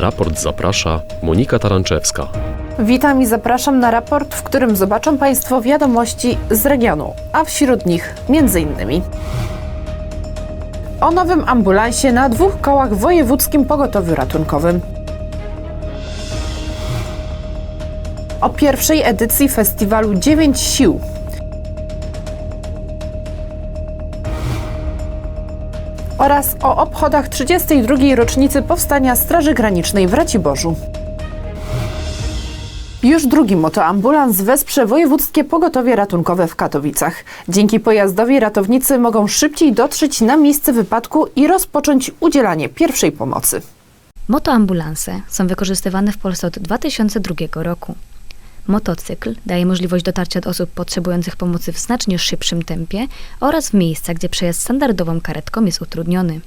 Raport zaprasza Monika Taranczewska. Witam i zapraszam na raport, w którym zobaczą Państwo wiadomości z regionu, a wśród nich m.in. o nowym ambulansie na dwóch kołach wojewódzkim pogotowiu ratunkowym. O pierwszej edycji festiwalu 9 sił. Oraz o obchodach 32. rocznicy powstania Straży Granicznej w Raciborzu. Już drugi motoambulans wesprze Wojewódzkie Pogotowie Ratunkowe w Katowicach. Dzięki pojazdowi ratownicy mogą szybciej dotrzeć na miejsce wypadku i rozpocząć udzielanie pierwszej pomocy. Motoambulanse są wykorzystywane w Polsce od 2002 roku. Motocykl daje możliwość dotarcia do osób potrzebujących pomocy w znacznie szybszym tempie oraz w miejsca, gdzie przejazd standardową karetką jest utrudniony.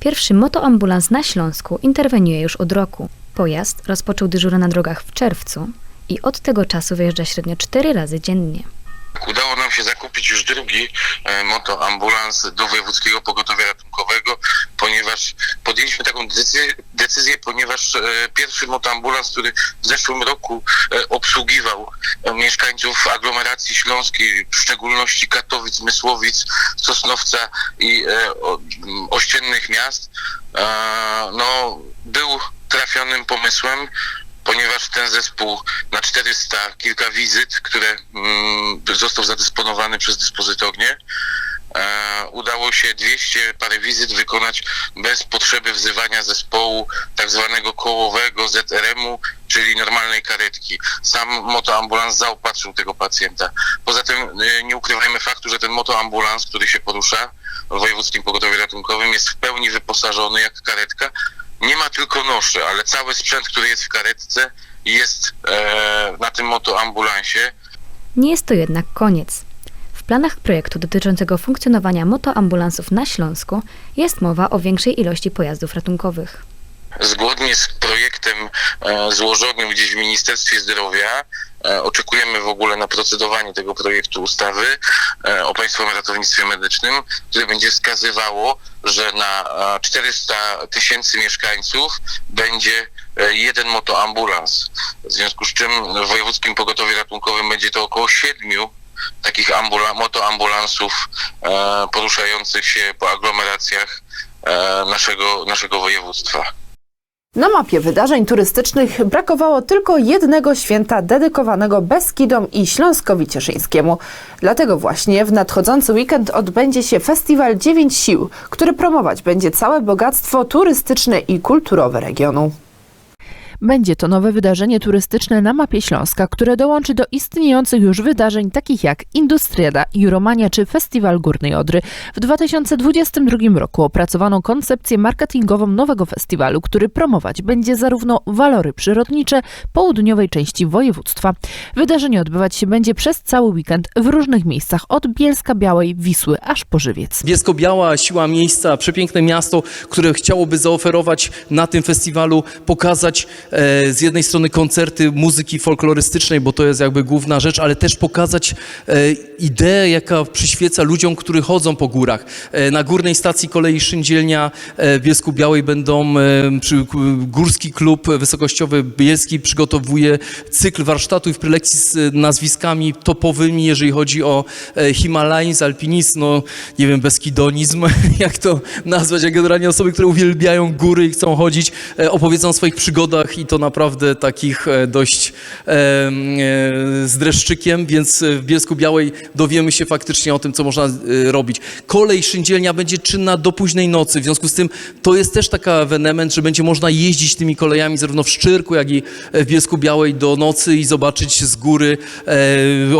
Pierwszy motoambulans na Śląsku interweniuje już od roku. Pojazd rozpoczął dyżury na drogach w czerwcu i od tego czasu wyjeżdża średnio 4 razy dziennie. Udało nam się zakupić już drugi e, motoambulans do Wojewódzkiego Pogotowia Ratunkowego, ponieważ podjęliśmy taką decyzję, ponieważ e, pierwszy motoambulans, który w zeszłym roku e, obsługiwał e, mieszkańców aglomeracji śląskiej, w szczególności Katowic, Mysłowic, Sosnowca i ościennych miast, no, był trafionym pomysłem, ponieważ ten zespół na 400 kilka wizyt, które mm, został zadysponowany przez dyspozytornię, udało się 200 parę wizyt wykonać bez potrzeby wzywania zespołu tak zwanego kołowego ZRM-u, czyli normalnej karetki. Sam motoambulans zaopatrzył tego pacjenta. Poza tym e, nie ukrywajmy faktu, że ten motoambulans, który się porusza w Wojewódzkim Pogotowiu Ratunkowym jest w pełni wyposażony jak karetka, nie ma tylko noszy, ale cały sprzęt, który jest w karetce, jest e, na tym motoambulansie. Nie jest to jednak koniec. Planach projektu dotyczącego funkcjonowania motoambulansów na Śląsku jest mowa o większej ilości pojazdów ratunkowych. Zgodnie z projektem e, złożonym gdzieś w Ministerstwie Zdrowia e, oczekujemy w ogóle na procedowanie tego projektu ustawy e, o Państwowym Ratownictwie Medycznym, które będzie wskazywało, że na e, 400 tysięcy mieszkańców będzie jeden motoambulans. W związku z czym w Wojewódzkim Pogotowiu Ratunkowym będzie to około siedmiu takich ambula- motoambulansów e, poruszających się po aglomeracjach e, naszego, naszego województwa. Na mapie wydarzeń turystycznych brakowało tylko jednego święta dedykowanego Beskidom i Śląskowi Cieszyńskiemu. Dlatego właśnie w nadchodzący weekend odbędzie się Festiwal Dziewięć Sił, który promować będzie całe bogactwo turystyczne i kulturowe regionu. Będzie to nowe wydarzenie turystyczne na mapie Śląska, które dołączy do istniejących już wydarzeń takich jak Industriada, Juromania czy Festiwal Górnej Odry. W 2022 roku opracowano koncepcję marketingową nowego festiwalu, który promować będzie zarówno walory przyrodnicze południowej części województwa. Wydarzenie odbywać się będzie przez cały weekend w różnych miejscach od Bielska Białej, Wisły aż po Żywiec. Bielsko-Biała, siła miejsca, przepiękne miasto, które chciałoby zaoferować na tym festiwalu, pokazać z jednej strony koncerty muzyki folklorystycznej, bo to jest jakby główna rzecz, ale też pokazać e, ideę, jaka przyświeca ludziom, którzy chodzą po górach. E, na górnej stacji kolei Szyndzielnia e, w Bielsku-Białej będą e, przy, k- Górski Klub Wysokościowy Bielski przygotowuje cykl warsztatów prelekcji z e, nazwiskami topowymi, jeżeli chodzi o e, himalajzm, alpinizm, no nie wiem, beskidonizm, jak to nazwać, jak generalnie osoby, które uwielbiają góry i chcą chodzić, e, opowiedzą o swoich przygodach i to naprawdę takich e, dość e, z dreszczykiem, więc e, w Bielsku Białej dowiemy się faktycznie o tym, co można robić. Kolej Szyndzielnia będzie czynna do późnej nocy, w związku z tym to jest też taka ewenement, że będzie można jeździć tymi kolejami zarówno w Szczyrku, jak i w Bielsku Białej do nocy i zobaczyć z góry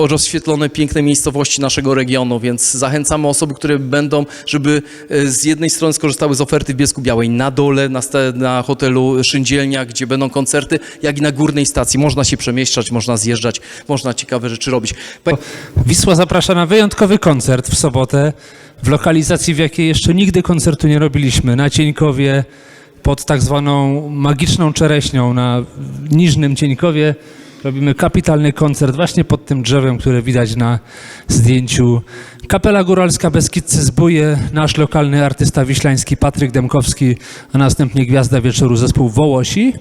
rozświetlone piękne miejscowości naszego regionu, więc zachęcamy osoby, które będą, żeby z jednej strony skorzystały z oferty w Bielsku Białej na dole, na, na hotelu Szyndzielnia, gdzie będą koncerty, jak i na górnej stacji. Można się przemieszczać, można zjeżdżać, można ciekawe rzeczy robić. Wisła zaprasza na wyjątkowy koncert w sobotę w lokalizacji, w jakiej jeszcze nigdy koncertu nie robiliśmy. Na Cieńkowie, pod tak zwaną magiczną czereśnią na Niżnym Cieńkowie. Robimy kapitalny koncert właśnie pod tym drzewem, które widać na zdjęciu. Kapela Góralska Beskidzcy zbóje, nasz lokalny artysta wiślański Patryk Demkowski, a następnie gwiazda wieczoru zespół Wołosi.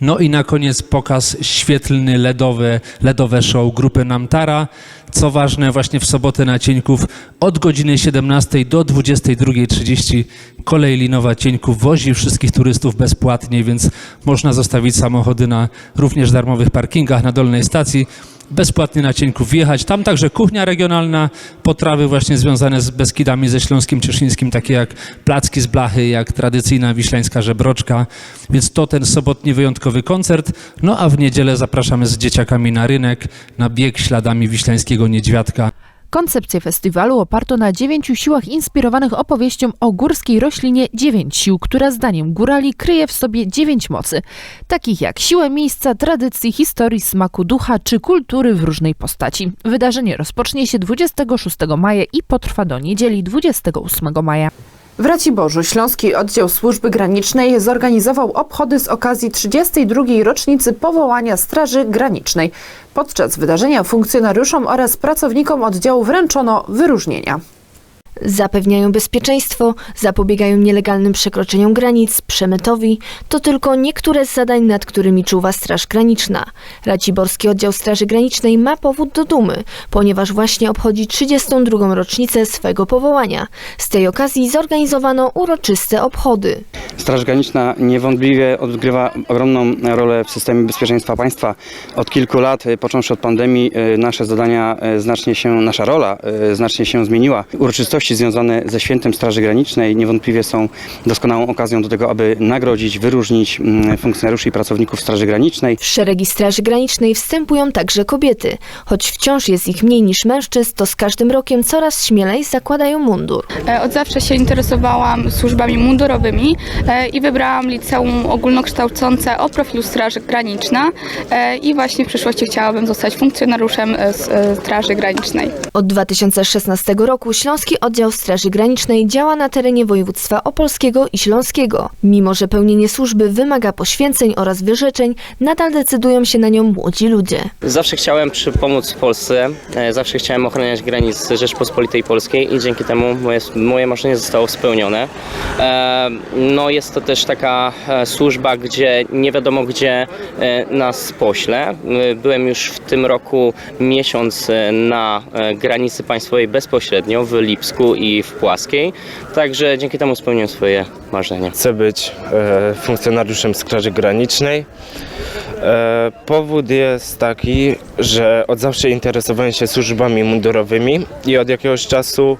No i na koniec pokaz świetlny, LEDowy, LEDowe show grupy Namtara. Co ważne, właśnie w sobotę na Cieńków od godziny 17 do 22.30 kolej linowa Cieńków wozi wszystkich turystów bezpłatnie, więc można zostawić samochody na również darmowych parkingach na dolnej stacji bezpłatnie na Cieńków wjechać. Tam także kuchnia regionalna, potrawy właśnie związane z Beskidami, ze Śląskim Cieszyńskim, takie jak placki z blachy, jak tradycyjna wiślańska żebroczka. Więc to ten sobotni wyjątkowy koncert. No a w niedzielę zapraszamy z dzieciakami na rynek, na bieg śladami wiślańskiego niedźwiadka. Koncepcję festiwalu oparto na dziewięciu siłach inspirowanych opowieścią o górskiej roślinie dziewięć sił, która zdaniem górali kryje w sobie dziewięć mocy, takich jak siłę miejsca, tradycji, historii, smaku ducha czy kultury w różnej postaci. Wydarzenie rozpocznie się 26 maja i potrwa do niedzieli 28 maja. W Raciborzu Śląski Oddział Służby Granicznej zorganizował obchody z okazji 32. rocznicy powołania Straży Granicznej. Podczas wydarzenia funkcjonariuszom oraz pracownikom oddziału wręczono wyróżnienia. Zapewniają bezpieczeństwo, zapobiegają nielegalnym przekroczeniom granic, przemytowi. To tylko niektóre z zadań, nad którymi czuwa Straż Graniczna. Raciborski Oddział Straży Granicznej ma powód do dumy, ponieważ właśnie obchodzi 32. rocznicę swego powołania. Z tej okazji zorganizowano uroczyste obchody. Straż Graniczna niewątpliwie odgrywa ogromną rolę w systemie bezpieczeństwa państwa. Od kilku lat, y, począwszy od pandemii, y, nasze zadania y, znacznie się, nasza rola znacznie się zmieniła. Uroczystości związane ze świętem Straży Granicznej niewątpliwie są doskonałą okazją do tego, aby nagrodzić, wyróżnić mm, funkcjonariuszy i pracowników Straży Granicznej. W szeregi Straży Granicznej wstępują także kobiety. Choć wciąż jest ich mniej niż mężczyzn, to z każdym rokiem coraz śmielej zakładają mundur. E, Od zawsze się interesowałam służbami mundurowymi e, i wybrałam liceum ogólnokształcące o profilu Straży Graniczna e, i właśnie w przyszłości chciałabym zostać funkcjonariuszem Straży Granicznej. Od 2016 roku Śląski Oddział Straży Granicznej działa na terenie województwa opolskiego i śląskiego. Mimo, że pełnienie służby wymaga poświęceń oraz wyrzeczeń, nadal decydują się na nią młodzi ludzie. Zawsze chciałem pomóc Polsce, e, zawsze chciałem ochraniać granic Rzeczpospolitej Polskiej i dzięki temu moje, moje marzenie zostało spełnione. E, No jest to też taka e, służba, gdzie nie wiadomo gdzie nas pośle. Byłem już w tym roku miesiąc e, na e, granicy państwowej bezpośrednio w Lipsku i w Płaskiej, także dzięki temu spełniłem swoje marzenie. Chcę być e, funkcjonariuszem Straży Granicznej. E, powód jest taki, że od zawsze interesowałem się służbami mundurowymi i od jakiegoś czasu,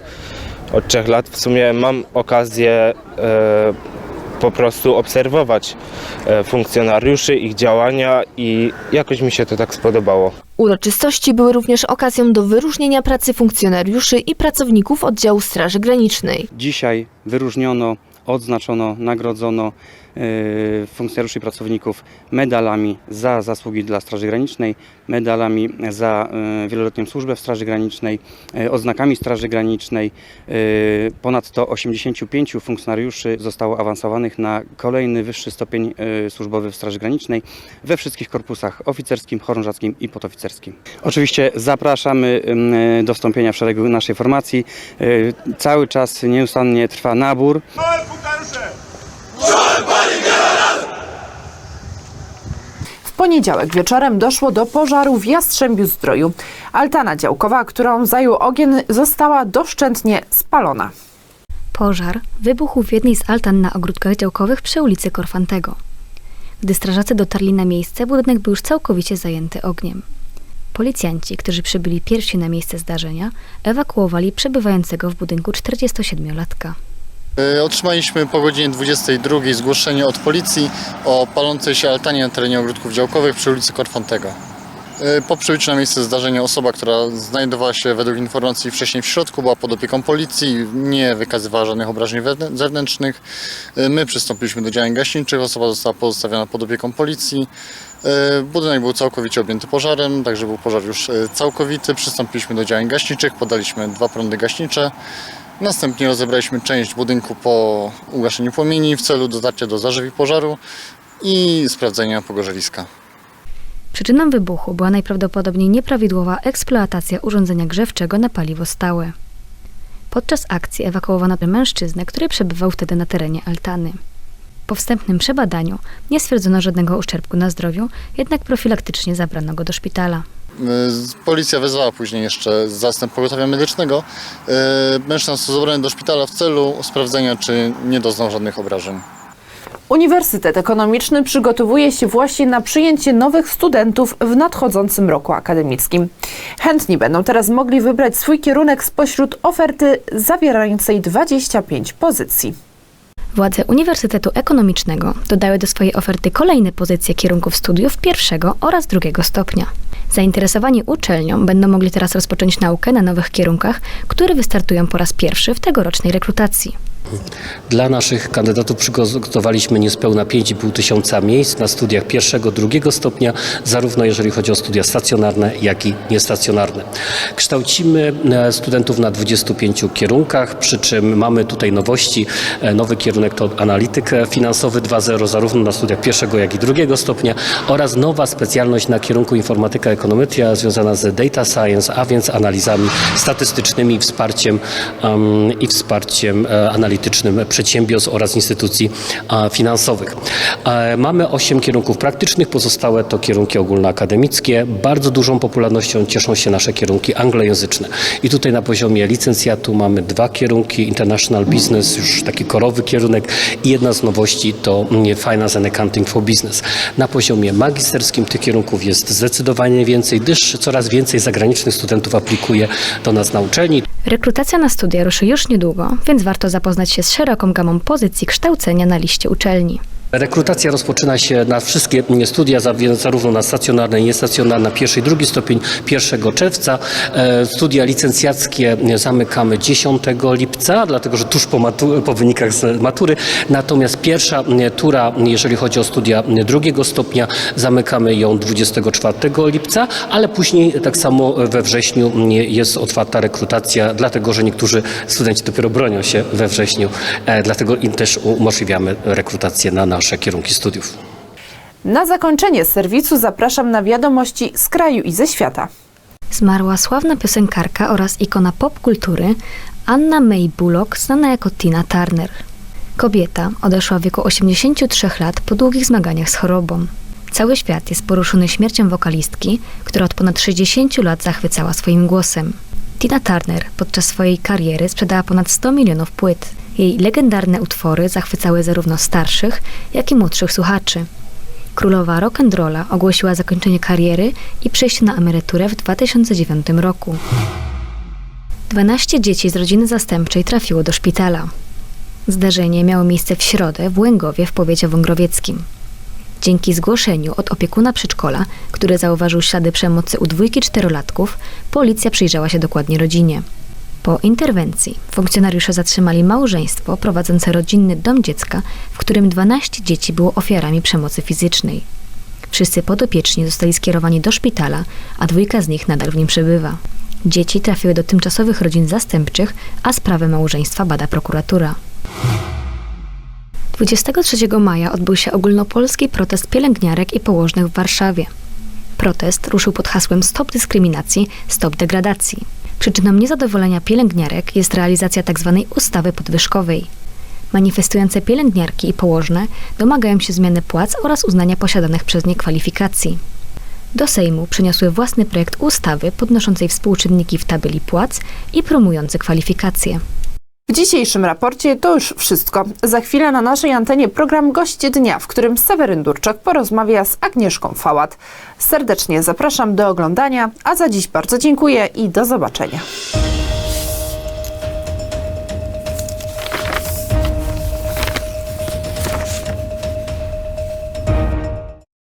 od trzech lat w sumie mam okazję e, po prostu obserwować e, funkcjonariuszy, ich działania i jakoś mi się to tak spodobało. Uroczystości były również okazją do wyróżnienia pracy funkcjonariuszy i pracowników oddziału Straży Granicznej. Dzisiaj wyróżniono, odznaczono, nagrodzono funkcjonariuszy i pracowników medalami za zasługi dla Straży Granicznej, medalami za e, wieloletnią służbę w Straży Granicznej, e, odznakami Straży Granicznej. Ponadto 85 funkcjonariuszy zostało awansowanych na kolejny wyższy stopień służbowy w Straży Granicznej we wszystkich korpusach oficerskim, chorążackim i podoficerskim. Oczywiście zapraszamy do wstąpienia w szeregu naszej formacji. Cały czas nieustannie trwa nabór. W poniedziałek wieczorem doszło do pożaru w Jastrzębiu Zdroju. Altana działkowa, którą zajął ogień, została doszczętnie spalona. Pożar wybuchł w jednej z altan na ogródkach działkowych przy ulicy Korfantego. Gdy strażacy dotarli na miejsce, budynek był już całkowicie zajęty ogniem. Policjanci, którzy przybyli pierwsi na miejsce zdarzenia, ewakuowali przebywającego w budynku 47-latka. E, Otrzymaliśmy po godzinie 22 zgłoszenie od policji o palącej się altanie na terenie ogródków działkowych przy ulicy Korfantego. E, Po przybyciu na miejsce zdarzenia osoba, która znajdowała się według informacji wcześniej w środku, była pod opieką policji, nie wykazywała żadnych obrażeń zewnętrznych. E, My przystąpiliśmy do działań gaśniczych, osoba została pozostawiona pod opieką policji. Budynek był całkowicie objęty pożarem, także był pożar już całkowity. Przystąpiliśmy do działań gaśniczych, podaliśmy dwa prądy gaśnicze. Następnie rozebraliśmy część budynku po ugaszeniu płomieni w celu dotarcia do zarzewi pożaru i sprawdzenia pogorzeliska. Przyczyną wybuchu była najprawdopodobniej nieprawidłowa eksploatacja urządzenia grzewczego na paliwo stałe. Podczas akcji ewakuowano mężczyznę, który przebywał wtedy na terenie altany. Po wstępnym przebadaniu nie stwierdzono żadnego uszczerbku na zdrowiu, jednak profilaktycznie zabrano go do szpitala. Y, Policja wezwała później jeszcze zastęp pogotowia medycznego. Y, Mężczyzna został zabrany do szpitala w celu sprawdzenia, czy nie doznał żadnych obrażeń. Uniwersytet Ekonomiczny przygotowuje się właśnie na przyjęcie nowych studentów w nadchodzącym roku akademickim. Chętni będą teraz mogli wybrać swój kierunek spośród oferty zawierającej 25 pozycji. Władze Uniwersytetu Ekonomicznego dodały do swojej oferty kolejne pozycje kierunków studiów pierwszego oraz drugiego stopnia. Zainteresowani uczelnią będą mogli teraz rozpocząć naukę na nowych kierunkach, które wystartują po raz pierwszy w tegorocznej rekrutacji. Dla naszych kandydatów przygotowaliśmy niespełna 5,5 tysiąca miejsc na studiach pierwszego, drugiego stopnia, zarówno jeżeli chodzi o studia stacjonarne, jak i niestacjonarne. Kształcimy e, studentów na 25 kierunkach, przy czym mamy tutaj nowości. E, Nowy kierunek to analityk finansowy 2.0, zarówno na studiach pierwszego, jak i drugiego stopnia oraz nowa specjalność na kierunku informatyka ekonometria związana z data science, a więc analizami statystycznymi, wsparciem um, i wsparciem e, analitycznym przedsiębiorstw oraz instytucji finansowych. E, Mamy osiem kierunków praktycznych, pozostałe to kierunki ogólnoakademickie. Bardzo dużą popularnością cieszą się nasze kierunki anglojęzyczne. I tutaj na poziomie licencjatu mamy dwa kierunki, International Business, już taki korowy kierunek i jedna z nowości to mm, Finance and Accounting for Business. Na poziomie magisterskim tych kierunków jest zdecydowanie więcej, gdyż coraz więcej zagranicznych studentów aplikuje do nas na uczelni. Rekrutacja na studia ruszy już niedługo, więc warto zapoznać się z szeroką gamą pozycji kształcenia na liście uczelni. Rekrutacja rozpoczyna się na wszystkie studia, za- zarówno na stacjonarne i niestacjonarne, pierwszy i drugi stopień 1 czerwca. E, Studia licencjackie zamykamy 10 lipca, dlatego że tuż po, matu- po wynikach z matury. Natomiast pierwsza e, tura, jeżeli chodzi o studia drugiego stopnia, zamykamy ją 24 lipca, ale później tak samo we wrześniu jest otwarta rekrutacja, dlatego że niektórzy studenci dopiero bronią się we wrześniu, e, dlatego im też umożliwiamy rekrutację na nasze kierunki studiów. Na zakończenie serwisu zapraszam na wiadomości z kraju i ze świata. Zmarła sławna piosenkarka oraz ikona popkultury Anna May Bullock, znana jako Tina Turner. Kobieta odeszła w wieku 83 lat po długich zmaganiach z chorobą. Cały świat jest poruszony śmiercią wokalistki, która od ponad 60 lat zachwycała swoim głosem. Tina Turner podczas swojej kariery sprzedała ponad 100 milionów płyt. Jej legendarne utwory zachwycały zarówno starszych, jak i młodszych słuchaczy. Królowa rock'n'rolla ogłosiła zakończenie kariery i przejście na emeryturę w 2009 roku. 12 dzieci z rodziny zastępczej trafiło do szpitala. Zdarzenie miało miejsce w środę w Łęgowie w powiecie wągrowieckim. Dzięki zgłoszeniu od opiekuna przedszkola, który zauważył ślady przemocy u dwójki czterolatków, policja przyjrzała się dokładnie rodzinie. Po interwencji funkcjonariusze zatrzymali małżeństwo prowadzące rodzinny dom dziecka, w którym 12 dzieci było ofiarami przemocy fizycznej. Wszyscy podopieczni zostali skierowani do szpitala, a dwójka z nich nadal w nim przebywa. Dzieci trafiły do tymczasowych rodzin zastępczych, a sprawę małżeństwa bada prokuratura. 23 maja odbył się ogólnopolski protest pielęgniarek i położnych w Warszawie. Protest ruszył pod hasłem Stop dyskryminacji, stop degradacji. Przyczyną niezadowolenia pielęgniarek jest realizacja tzw. ustawy podwyżkowej. Manifestujące pielęgniarki i położne domagają się zmiany płac oraz uznania posiadanych przez nie kwalifikacji. Do Sejmu przyniosły własny projekt ustawy podnoszącej współczynniki w tabeli płac i promujący kwalifikacje. W dzisiejszym raporcie to już wszystko. Za chwilę na naszej antenie program Goście Dnia, w którym Seweryn Durczak porozmawia z Agnieszką Fałat. Serdecznie zapraszam do oglądania, a za dziś bardzo dziękuję i do zobaczenia.